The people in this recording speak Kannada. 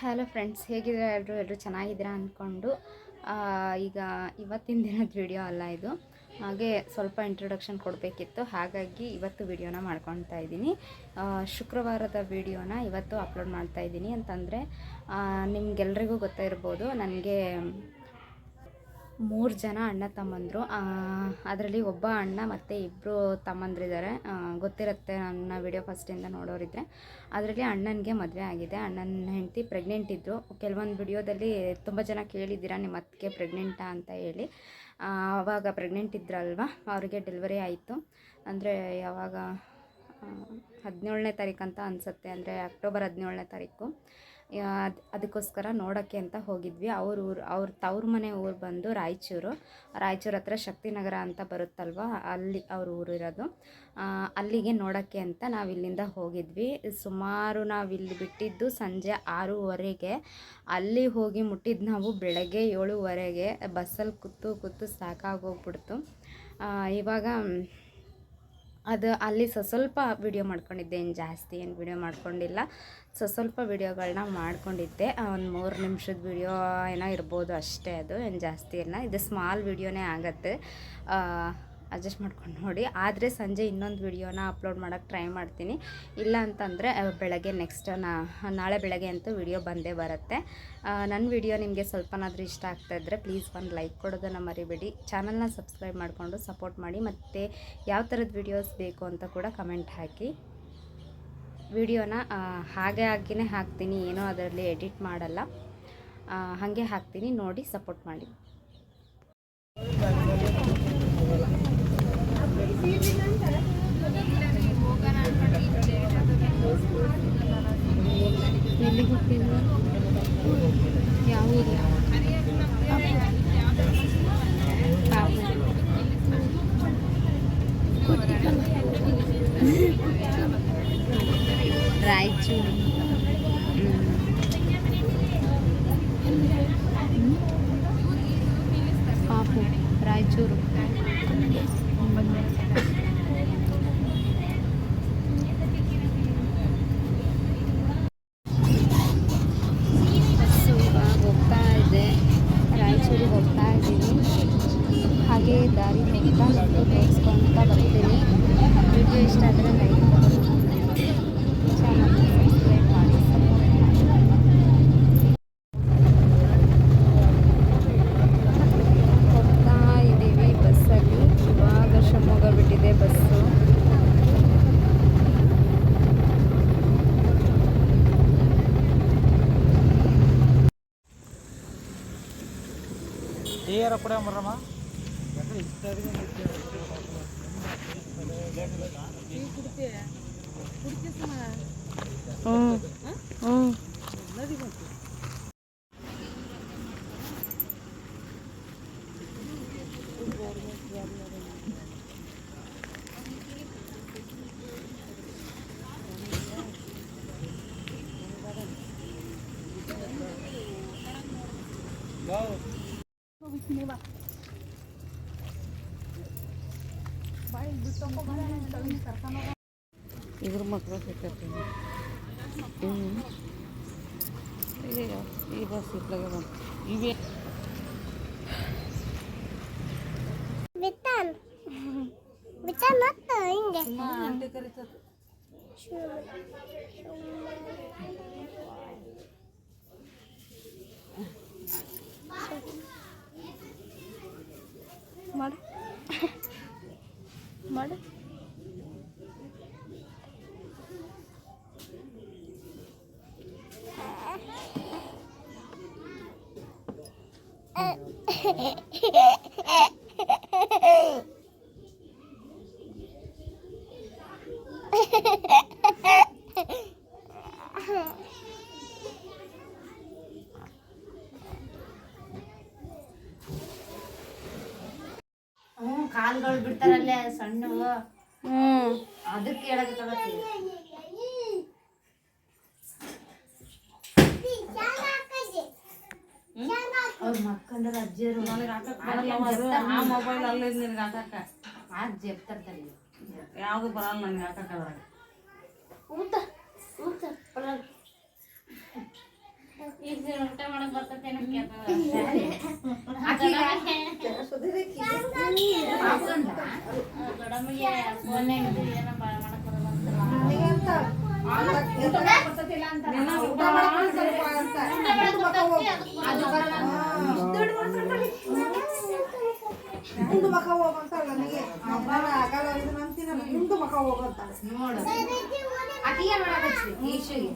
ಹಲೋ ಫ್ರೆಂಡ್ಸ್, ಹೇಗಿದ್ದೀರಾ? ಎಲ್ಲರೂ ಎಲ್ಲರೂ ಚೆನ್ನಾಗಿದ್ದೀರಾ ಅಂದ್ಕೊಂಡು ಈಗ ಇವತ್ತಿನ ದಿನದ ವಿಡಿಯೋ ಅಲ್ಲ ಇದು. ಹಾಗೆ ಸ್ವಲ್ಪ ಇಂಟ್ರೊಡಕ್ಷನ್ ಕೊಡಬೇಕಿತ್ತು. ಹಾಗಾಗಿ ಇವತ್ತು ವಿಡಿಯೋನ ಮಾಡ್ಕೊತಾ ಇದ್ದೀನಿ. ಶುಕ್ರವಾರದ ವಿಡಿಯೋನ ಇವತ್ತು ಅಪ್ಲೋಡ್ ಮಾಡ್ತಾ ಇದ್ದೀನಿ. ಅಂತಂದರೆ ನಿಮ್ಗೆಲ್ರಿಗೂ ಗೊತ್ತಿರ್ಬೋದು, ನನಗೆ ಮೂರು ಜನ ಅಣ್ಣ ತಮ್ಮಂದರು. ಅದರಲ್ಲಿ ಒಬ್ಬ ಅಣ್ಣ ಮತ್ತು ಇಬ್ಬರು ತಮ್ಮಂದ್ರಿದ್ದಾರೆ ಗೊತ್ತಿರುತ್ತೆ ನನ್ನ ವಿಡಿಯೋ ಫಸ್ಟಿಂದ ನೋಡೋರಿದ್ದರೆ ಅದರಲ್ಲಿ ಅಣ್ಣನಿಗೆ ಮದುವೆ ಆಗಿದೆ. ಅಣ್ಣನ ಹೆಂಡತಿ ಪ್ರೆಗ್ನೆಂಟ್ ಇದ್ದರು ಕೆಲವೊಂದು ವಿಡಿಯೋದಲ್ಲಿ ತುಂಬ ಜನ ಕೇಳಿದ್ದೀರಾ, ನಿಮ್ಮ ಅತ್ತಿಗೆ ಪ್ರೆಗ್ನೆಂಟಾ ಅಂತ ಹೇಳಿ. ಆವಾಗ ಪ್ರೆಗ್ನೆಂಟ್ ಇದ್ರಲ್ವ, ಅವ್ರಿಗೆ ಡೆಲಿವರಿ ಆಯಿತು. ಅಂದರೆ ಯಾವಾಗ ಹದಿನೇಳನೇ ತಾರೀಕು ಅಂತ ಅನಿಸುತ್ತೆ. ಅಂದರೆ ಅಕ್ಟೋಬರ್ ಹದಿನೇಳನೇ ತಾರೀಕು. ಅದಕ್ಕೋಸ್ಕರ ನೋಡೋಕ್ಕೆ ಅಂತ ಹೋಗಿದ್ವಿ. ಅವ್ರ ಊರು, ಅವ್ರ ತವ್ರ ಮನೆ ಊರು ಬಂದು ರಾಯಚೂರು. ರಾಯಚೂರು ಹತ್ರ ಶಕ್ತಿನಗರ ಅಂತ ಬರುತ್ತಲ್ವ? ಅಲ್ಲಿ ಅವ್ರ ಊರು ಇರೋದು. ಅಲ್ಲಿಗೆ ನೋಡೋಕ್ಕೆ ಅಂತ ನಾವು ಇಲ್ಲಿಂದ ಹೋಗಿದ್ವಿ. ಸುಮಾರು ನಾವು ಇಲ್ಲಿ ಬಿಟ್ಟಿದ್ದು ಸಂಜೆ ಆರೂವರೆಗೆ. ಅಲ್ಲಿ ಹೋಗಿ ಮುಟ್ಟಿದ್ದು ನಾವು ಬೆಳಗ್ಗೆ ಏಳುವರೆಗೆ. ಬಸ್ಸಲ್ಲಿ ಕೂತು ಕೂತು ಸಾಕಾಗೋಗ್ಬಿಡ್ತು. ಇವಾಗ ಅದು ಅಲ್ಲಿ ಸ ಸ್ವಲ್ಪ ವೀಡಿಯೋ ಮಾಡ್ಕೊಂಡಿದ್ದೆ ಏನು ಜಾಸ್ತಿ ಏನು ವಿಡಿಯೋ ಮಾಡ್ಕೊಂಡಿಲ್ಲ. ಸೊ ಸ್ವಲ್ಪ ವಿಡಿಯೋಗಳನ್ನ ಮಾಡ್ಕೊಂಡಿದ್ದೆ. ಒಂದು ಮೂರು ನಿಮಿಷದ ವಿಡಿಯೋ ಏನೋ ಇರ್ಬೋದು ಅಷ್ಟೇ ಅದು, ಏನು ಜಾಸ್ತಿ ಇಲ್ಲ. ಇದು ಸ್ಮಾಲ್ ವೀಡಿಯೋನೇ ಆಗುತ್ತೆ. ಅಡ್ಜಸ್ಟ್ ಮಾಡ್ಕೊಂಡು ನೋಡಿ. ಆದರೆ ಸಂಜೆ ಇನ್ನೊಂದು ವಿಡಿಯೋನ ಅಪ್ಲೋಡ್ ಮಾಡೋಕ್ಕೆ ಟ್ರೈ ಮಾಡ್ತೀನಿ. ಇಲ್ಲ ಅಂತಂದರೆ ಬೆಳಗ್ಗೆ ನೆಕ್ಸ್ಟ್ ನಾಳೆ ಬೆಳಗ್ಗೆ ಅಂತೂ ವಿಡಿಯೋ ಬಂದೇ ಬರುತ್ತೆ. ನನ್ನ ವಿಡಿಯೋ ನಿಮಗೆ ಸ್ವಲ್ಪನಾದರೂ ಇಷ್ಟ ಆಗ್ತಾ ಇದ್ದರೆ ಪ್ಲೀಸ್ ಒಂದು ಲೈಕ್ ಕೊಡೋದನ್ನು ಮರಿಬೇಡಿ. ಚಾನಲ್ನ ಸಬ್ಸ್ಕ್ರೈಬ್ ಮಾಡಿಕೊಂಡು ಸಪೋರ್ಟ್ ಮಾಡಿ. ಮತ್ತು ಯಾವ ಥರದ ವಿಡಿಯೋಸ್ ಬೇಕು ಅಂತ ಕೂಡ ಕಮೆಂಟ್ ಹಾಕಿ. ವಿಡಿಯೋನ ಹಾಗೆ ಹಾಕಿನೇ ಹಾಕ್ತೀನಿ. ಏನೋ ಅದರಲ್ಲಿ ಎಡಿಟ್ ಮಾಡಲ್ಲ. ಹಾಗೆ ಹಾಕ್ತೀನಿ. ನೋಡಿ ಸಪೋರ್ಟ್ ಮಾಡಿ ಎಲ್ಲಿಗೆ ಹೋಗ್ತಿದ್ವಿ ಯಾವ ಊರು ರಾಯಚೂರು ಪಾಪು ರಾಯಚೂರು. ಇವಾಗ ಹೋಗ್ತಾ ಇದೆ. ರಾಯಚೂರಿಗೆ ಹೋಗ್ತಾ ಇದ್ದೀನಿ. ಹಾಗೆ ದಾರಿ ಹೋಗ್ತಾ ತೋರಿಸ್ಕೊಳ್ತಾ ಬರ್ತೀನಿ. ವಿಡಿಯೋ ಇಷ್ಟ ಆದರೆ ಲೈಕ್ ಏರ ಕೂಡ ಮರಮ್ಮ ಹ್ಞೂ ಹ್ಞೂ ಇದ್ರ ಮಕ್ಕಳು ಸಿಕ್ಕತ್ತಿ ಹ್ಞೂ ಈ ಬಸ್ ಇಟ್ಲಾಗೆ ಬಂತು ಇವೇ ವಿತಾನ್ ವಿತಾನ್ ಮತ್ತ ಹಿಂಗೆ ಮಾಡು ಮಾಡು ಹ್ಞೂ ಕಾಲ್ಗಳು ಬಿಡ್ತಾರಲ್ಲೇ ಸಣ್ಣವು ಹ್ಮ್. ಅದಕ್ಕೆ ಹೇಳಕ್ಕೆ ಅವ್ರ ಮಕ್ಕಂದ್ರ ಅಜ್ಜಿಯರು ಆ ಮೊಬೈಲ್ ಅಲ್ಲೇ ನಿನ್ಗೆ ಹಾಕಕ್ಕ. ಆಗ ಜಪ್ತಾರ್ತಾರೆ ಯಾವುದು ಬರಲ್ಲ ನನಗೆ ಹಾಕಕ್ಕ ಅದ್ರಾಗ. ಊಟ ಊಟ ಮಕ ಹೋಗಂತ ನನಗೆ ಅಬ್ಬಾನ ಆಗಲ್ಲ ಇದು ನಂಬ್ತೀನಿ ಮುಂದು ಮಕ ಹೋಗಂತ ನೋಡು ಆಕಿಗೆ ಮಾಡಕತ್ತಿ ಈಶುಗೆ.